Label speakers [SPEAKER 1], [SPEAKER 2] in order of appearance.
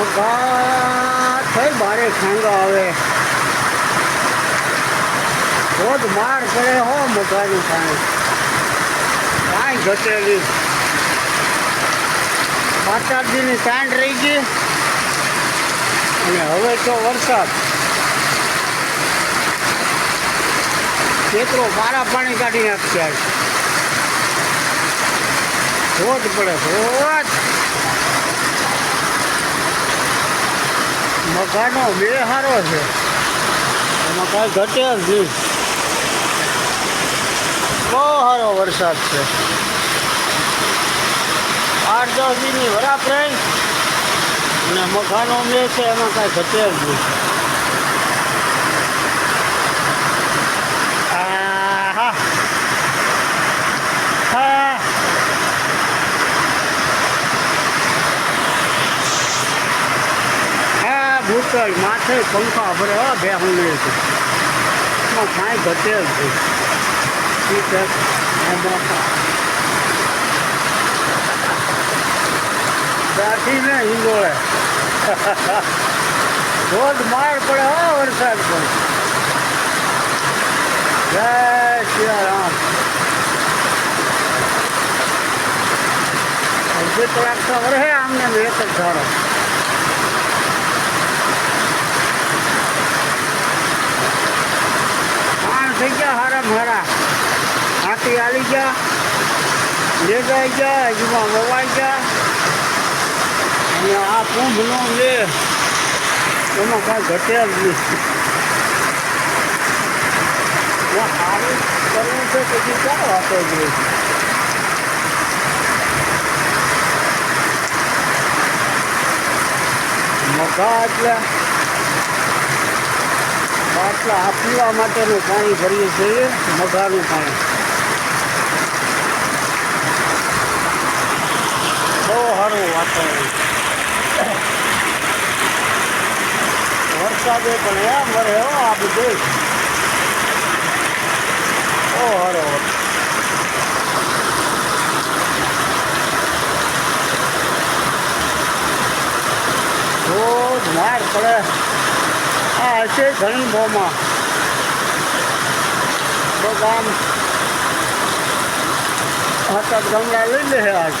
[SPEAKER 1] મગા થઈ બારે ખાંગા આવે. રોજ માર કરે હો મગાનું પાણી કાંઈ ઘટેલી માતાજીની સાંડ રહી ગઈ. અને હવે તો વરસાદ. ખેતરો બારા પાણી કાઢી આજ. રોજ પડે, રોજ. મકાનો બે સારો છે. એમાં કાંઈ ઘટે જ નહીં. બહુ સારો વરસાદ છે. આઠ દસ દિનની વરાપ રહી. અને મકાનો બે છે એમાં કાંઈ ઘટે જ નહીં આહા. હા હા માથે પંખા ભરે બે હું છે એમાં કાંઈ ઘટે જ નહીં. છે. દાઢીને હિંગોળે. રોજ માર પડે, હો, વરસાદ પણ જય સિયારામ અડધી કલાક તો વરસે આમને ને એક જ ધારો પાણ થઈ ગયા હારા મારા હાથી હાલી ગયા, લેગાઈ ગયા, હજુમાં વવાઈ ગયા. અને આ કુંભનો લે એમાં કાંઈ ઘટે જ નહીં. સારું કરવું છે પછી ક્યાં વાતો જ રહી મગા એટલે બાટલા આ પીવા માટેનું પાણી ભરીએ છીએ મઘાનું પાણી. બહુ સારું વાતાવરણ. વરસાદે પણ એમ મરે હો આ બધું. બહુ સારો રોજ માર પડે. આ હશે બોમાં તો ગામ હાથ ગમલા લઈ લે આજ.